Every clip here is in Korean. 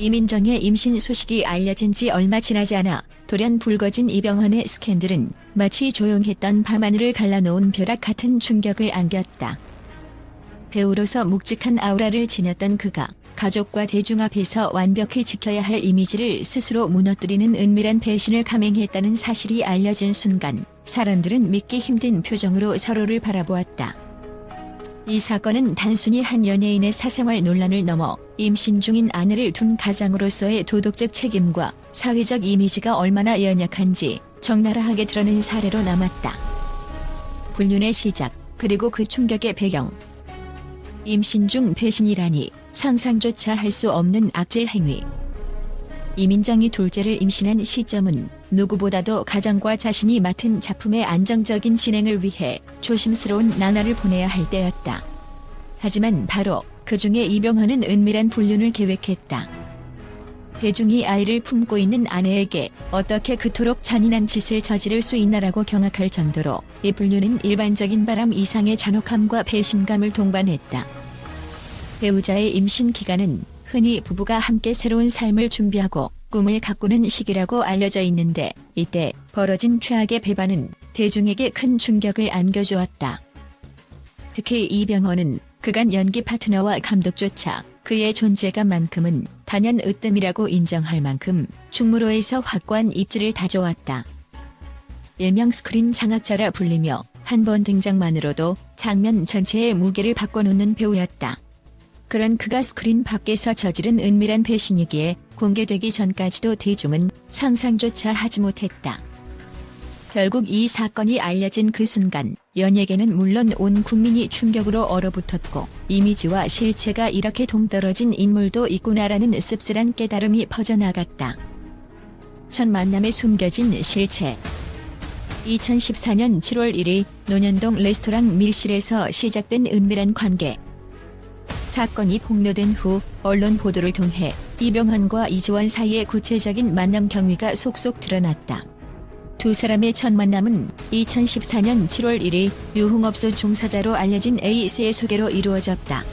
이민정의 임신 소식이 알려진 지 얼마 지나지 않아 돌연 불거진 이병헌의 스캔들은 마치 조용했던 밤하늘을 갈라놓은 벼락 같은 충격을 안겼다. 배우로서 묵직한 아우라를 지녔던 그가 가족과 대중 앞에서 완벽히 지켜야 할 이미지를 스스로 무너뜨리는 은밀한 배신을 감행했다는 사실이 알려진 순간 사람들은 믿기 힘든 표정으로 서로를 바라보았다. 이 사건은 단순히 한 연예인의 사생활 논란을 넘어 임신 중인 아내를 둔 가장으로서의 도덕적 책임과 사회적 이미지가 얼마나 연약한지 적나라하게 드러낸 사례로 남았다. 불륜의 시작, 그리고 그 충격의 배경. 임신 중 배신이라니 상상조차 할 수 없는 악질 행위. 이민정이 둘째를 임신한 시점은 누구보다도 가정과 자신이 맡은 작품의 안정적인 진행을 위해 조심스러운 나날을 보내야 할 때였다. 하지만 바로 그 중에 이병헌은 은밀한 불륜을 계획했다. 대중이 아이를 품고 있는 아내에게 어떻게 그토록 잔인한 짓을 저지를 수 있나라고 경악할 정도로 이 불륜은 일반적인 바람 이상의 잔혹함과 배신감을 동반했다. 배우자의 임신 기간은 흔히 부부가 함께 새로운 삶을 준비하고 꿈을 가꾸는 시기라고 알려져 있는데 이때 벌어진 최악의 배반은 대중에게 큰 충격을 안겨주었다. 특히 이병헌은 그간 연기 파트너와 감독조차 그의 존재감만큼은 단연 으뜸이라고 인정할 만큼 충무로에서 확고한 입지를 다져왔다. 일명 스크린 장악자라 불리며 한 번 등장만으로도 장면 전체의 무게를 바꿔놓는 배우였다. 그런 그가 스크린 밖에서 저지른 은밀한 배신이기에 공개되기 전까지도 대중은 상상조차 하지 못했다. 결국 이 사건이 알려진 그 순간 연예계는 물론 온 국민이 충격으로 얼어붙었고 이미지와 실체가 이렇게 동떨어진 인물도 있구나라는 씁쓸한 깨달음이 퍼져나갔다. 첫 만남에 숨겨진 실체 2014년 7월 1일 논현동 레스토랑 밀실에서 시작된 은밀한 관계 사건이 폭로된 후 언론 보도를 통해 이병헌과 이지원 사이의 구체적인 만남 경위가 속속 드러났다. 두 사람의 첫 만남은 2014년 7월 1일 유흥업소 종사자로 알려진 A씨의 소개로 이루어졌다.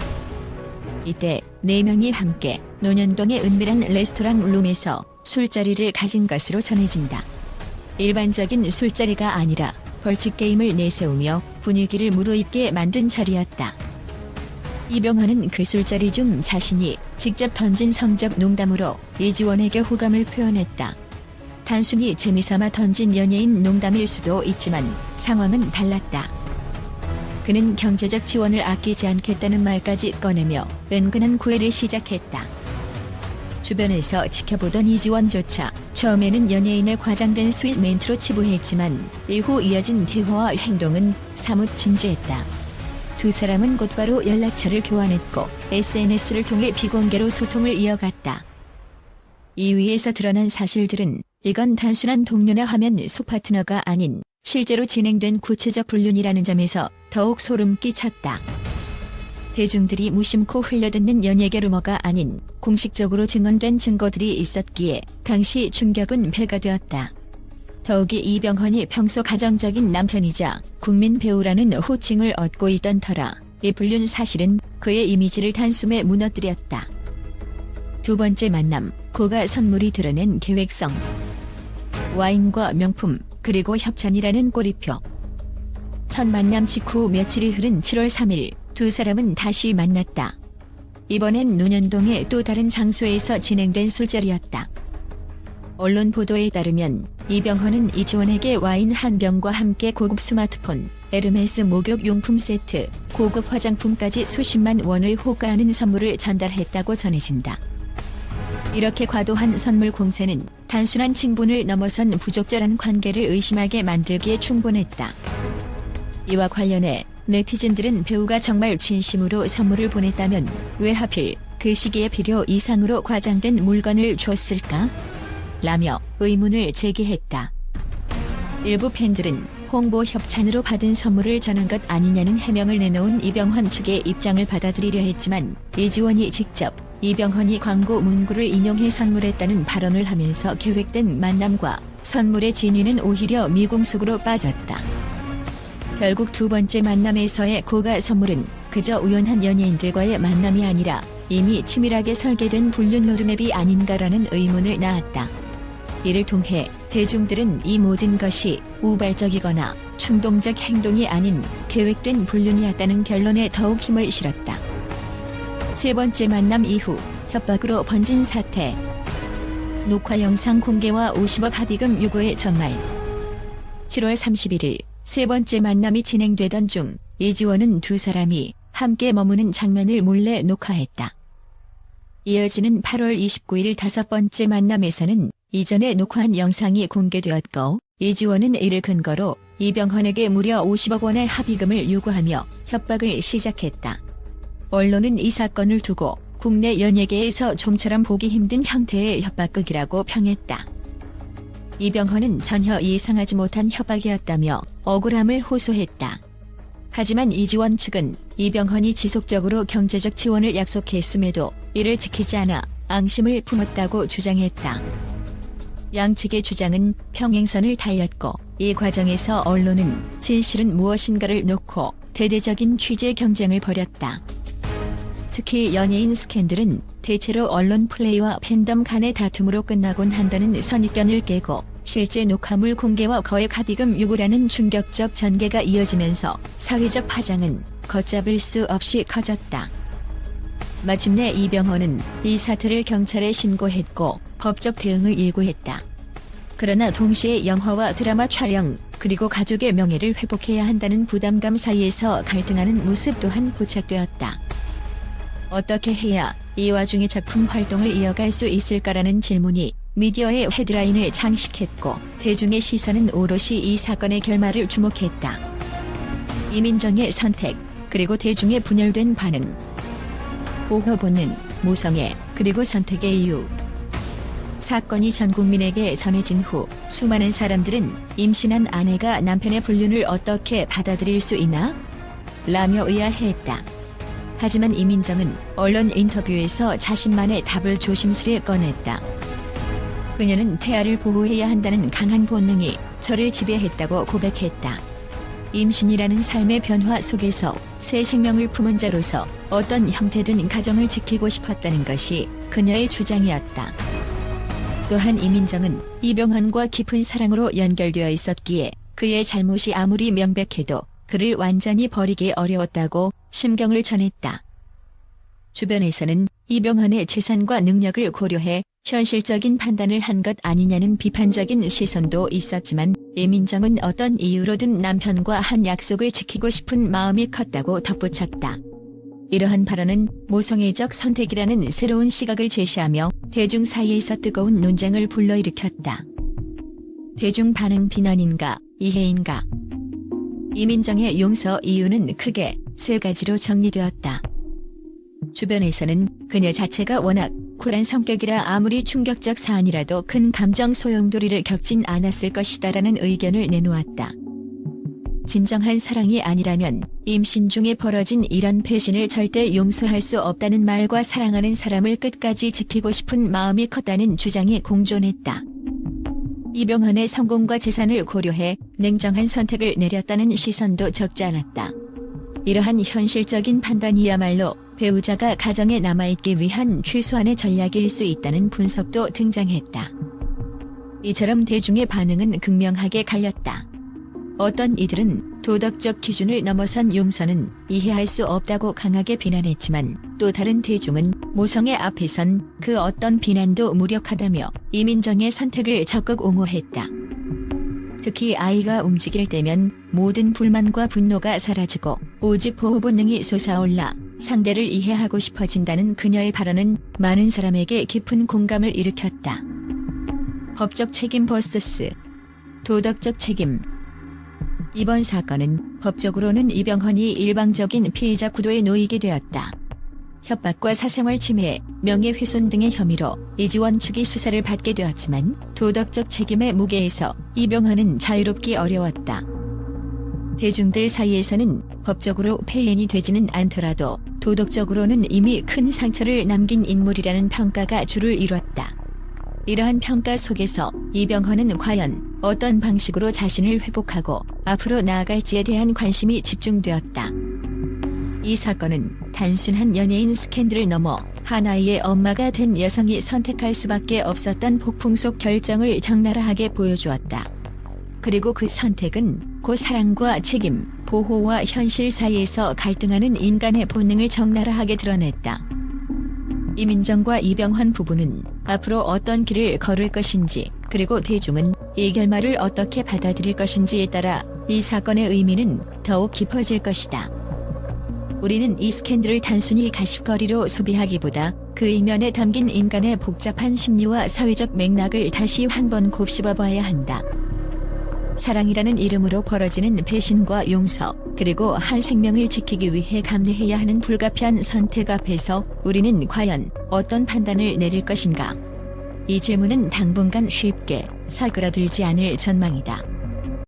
이때 네 명이 함께 논현동의 은밀한 레스토랑 룸에서 술자리를 가진 것으로 전해진다. 일반적인 술자리가 아니라 벌칙 게임을 내세우며 분위기를 무르익게 만든 자리였다. 이병헌은 그 술자리 중 자신이 직접 던진 성적 농담으로 이지원에게 호감을 표현했다. 단순히 재미삼아 던진 연예인 농담일 수도 있지만 상황은 달랐다. 그는 경제적 지원을 아끼지 않겠다는 말까지 꺼내며 은근한 구애를 시작했다. 주변에서 지켜보던 이지원조차 처음에는 연예인의 과장된 스윗 멘트로 치부했지만 이후 이어진 대화와 행동은 사뭇 진지했다. 두 사람은 곧바로 연락처를 교환했고 SNS를 통해 비공개로 소통을 이어갔다. 이 위에서 드러난 사실들은 이건 단순한 동료나 화면 속 파트너가 아닌 실제로 진행된 구체적 불륜이라는 점에서 더욱 소름 끼쳤다. 대중들이 무심코 흘려듣는 연예계 루머가 아닌 공식적으로 증언된 증거들이 있었기에 당시 충격은 배가 되었다. 더욱이 이병헌이 평소 가정적인 남편이자 국민 배우라는 호칭을 얻고 있던 터라 이 불륜 사실은 그의 이미지를 단숨에 무너뜨렸다. 두 번째 만남, 고가 선물이 드러낸 계획성. 와인과 명품, 그리고 협찬이라는 꼬리표. 첫 만남 직후 며칠이 흐른 7월 3일, 두 사람은 다시 만났다. 이번엔 논현동의 또 다른 장소에서 진행된 술자리였다. 언론 보도에 따르면 이병헌은 이지원에게 와인 한 병과 함께 고급 스마트폰, 에르메스 목욕 용품 세트, 고급 화장품까지 수십만 원을 호가하는 선물을 전달했다고 전해진다. 이렇게 과도한 선물 공세는 단순한 칭분을 넘어선 부적절한 관계를 의심하게 만들기에 충분했다. 이와 관련해 네티즌들은 배우가 정말 진심으로 선물을 보냈다면 왜 하필 그 시기에 필요 이상으로 과장된 물건을 줬을까? 라며 의문을 제기했다. 일부 팬들은 홍보 협찬으로 받은 선물을 전한 것 아니냐는 해명을 내놓은 이병헌 측의 입장을 받아들이려 했지만 이지원이 직접 이병헌이 광고 문구를 인용해 선물했다는 발언을 하면서 계획된 만남과 선물의 진위는 오히려 미궁속으로 빠졌다. 결국 두 번째 만남에서의 고가 선물은 그저 우연한 연예인들과의 만남이 아니라 이미 치밀하게 설계된 불륜 로드맵이 아닌가라는 의문을 낳았다. 이를 통해 대중들은 이 모든 것이 우발적이거나 충동적 행동이 아닌 계획된 불륜이었다는 결론에 더욱 힘을 실었다. 세 번째 만남 이후 협박으로 번진 사태. 녹화 영상 공개와 50억 합의금 요구의 전말. 7월 31일 세 번째 만남이 진행되던 중 이지원은 두 사람이 함께 머무는 장면을 몰래 녹화했다. 이어지는 8월 29일 다섯 번째 만남에서는 이전에 녹화한 영상이 공개되었고 이지원은 이를 근거로 이병헌에게 무려 50억 원의 합의금을 요구하며 협박을 시작했다. 언론은 이 사건을 두고 국내 연예계에서 좀처럼 보기 힘든 형태의 협박극이라고 평했다. 이병헌은 전혀 예상하지 못한 협박이었다며 억울함을 호소했다. 하지만 이지원 측은 이병헌이 지속적으로 경제적 지원을 약속했음에도 이를 지키지 않아 앙심을 품었다고 주장했다. 양측의 주장은 평행선을 달렸고 이 과정에서 언론은 진실은 무엇인가를 놓고 대대적인 취재 경쟁을 벌였다. 특히 연예인 스캔들은 대체로 언론 플레이와 팬덤 간의 다툼으로 끝나곤 한다는 선입견을 깨고 실제 녹화물 공개와 거액 합의금 요구라는 충격적 전개가 이어지면서 사회적 파장은 걷잡을 수 없이 커졌다. 마침내 이병헌은 이 사태를 경찰에 신고했고 법적 대응을 예고했다. 그러나 동시에 영화와 드라마 촬영 그리고 가족의 명예를 회복해야 한다는 부담감 사이에서 갈등하는 모습 또한 포착되었다. 어떻게 해야 이 와중에 작품 활동을 이어갈 수 있을까라는 질문이 미디어의 헤드라인을 장식했고 대중의 시선은 오롯이 이 사건의 결말을 주목했다. 이민정의 선택 그리고 대중의 분열된 반응 보호 본능, 모성애 그리고 선택의 이유 사건이 전 국민에게 전해진 후 수많은 사람들은 임신한 아내가 남편의 불륜을 어떻게 받아들일 수 있나? 라며 의아해했다. 하지만 이민정은 언론 인터뷰에서 자신만의 답을 조심스레 꺼냈다. 그녀는 태아를 보호해야 한다는 강한 본능이 저를 지배했다고 고백했다. 임신이라는 삶의 변화 속에서 새 생명을 품은 자로서 어떤 형태든 가정을 지키고 싶었다는 것이 그녀의 주장이었다. 또한 이민정은 이병헌과 깊은 사랑으로 연결되어 있었기에 그의 잘못이 아무리 명백해도 그를 완전히 버리기 어려웠다고 심경을 전했다. 주변에서는 이병헌의 재산과 능력을 고려해 현실적인 판단을 한 것 아니냐는 비판적인 시선도 있었지만 이민정은 어떤 이유로든 남편과 한 약속을 지키고 싶은 마음이 컸다고 덧붙였다. 이러한 발언은 모성애적 선택이라는 새로운 시각을 제시하며 대중 사이에서 뜨거운 논쟁을 불러일으켰다. 대중 반응 비난인가, 이해인가? 이민정의 용서 이유는 크게 세 가지로 정리되었다. 주변에서는 그녀 자체가 워낙 쿨한 성격이라 아무리 충격적 사안이라도 큰 감정 소용돌이를 겪진 않았을 것이다라는 의견을 내놓았다. 진정한 사랑이 아니라면 임신 중에 벌어진 이런 배신을 절대 용서할 수 없다는 말과 사랑하는 사람을 끝까지 지키고 싶은 마음이 컸다는 주장이 공존했다. 이병헌의 성공과 재산을 고려해 냉정한 선택을 내렸다는 시선도 적지 않았다. 이러한 현실적인 판단이야말로 배우자가 가정에 남아있기 위한 최소한의 전략일 수 있다는 분석도 등장했다. 이처럼 대중의 반응은 극명하게 갈렸다. 어떤 이들은 도덕적 기준을 넘어선 용서는 이해할 수 없다고 강하게 비난했지만 또 다른 대중은 모성의 앞에선 그 어떤 비난도 무력하다며 이민정의 선택을 적극 옹호했다. 특히 아이가 움직일 때면 모든 불만과 분노가 사라지고 오직 보호 본능이 솟아올라 상대를 이해하고 싶어진다는 그녀의 발언은 많은 사람에게 깊은 공감을 일으켰다. 법적 책임 vs 도덕적 책임 이번 사건은 법적으로는 이병헌이 일방적인 피해자 구도에 놓이게 되었다. 협박과 사생활 침해, 명예훼손 등의 혐의로 이지원 측이 수사를 받게 되었지만 도덕적 책임의 무게에서 이병헌은 자유롭기 어려웠다. 대중들 사이에서는 법적으로 폐인이 되지는 않더라도 도덕적으로는 이미 큰 상처를 남긴 인물이라는 평가가 줄을 이뤘다. 이러한 평가 속에서 이병헌은 과연 어떤 방식으로 자신을 회복하고 앞으로 나아갈지에 대한 관심이 집중되었다. 이 사건은 단순한 연예인 스캔들을 넘어 하나의 엄마가 된 여성이 선택할 수밖에 없었던 폭풍 속 결정을 적나라하게 보여주었다. 그리고 그 선택은 고 사랑과 책임, 보호와 현실 사이에서 갈등하는 인간의 본능을 적나라하게 드러냈다. 이민정과 이병헌 부부는 앞으로 어떤 길을 걸을 것인지, 그리고 대중은 이 결말을 어떻게 받아들일 것인지에 따라 이 사건의 의미는 더욱 깊어질 것이다. 우리는 이 스캔들을 단순히 가십거리로 소비하기보다 그 이면에 담긴 인간의 복잡한 심리와 사회적 맥락을 다시 한 번 곱씹어 봐야 한다. 사랑이라는 이름으로 벌어지는 배신과 용서, 그리고 한 생명을 지키기 위해 감내해야 하는 불가피한 선택 앞에서 우리는 과연 어떤 판단을 내릴 것인가? 이 질문은 당분간 쉽게 사그라들지 않을 전망이다.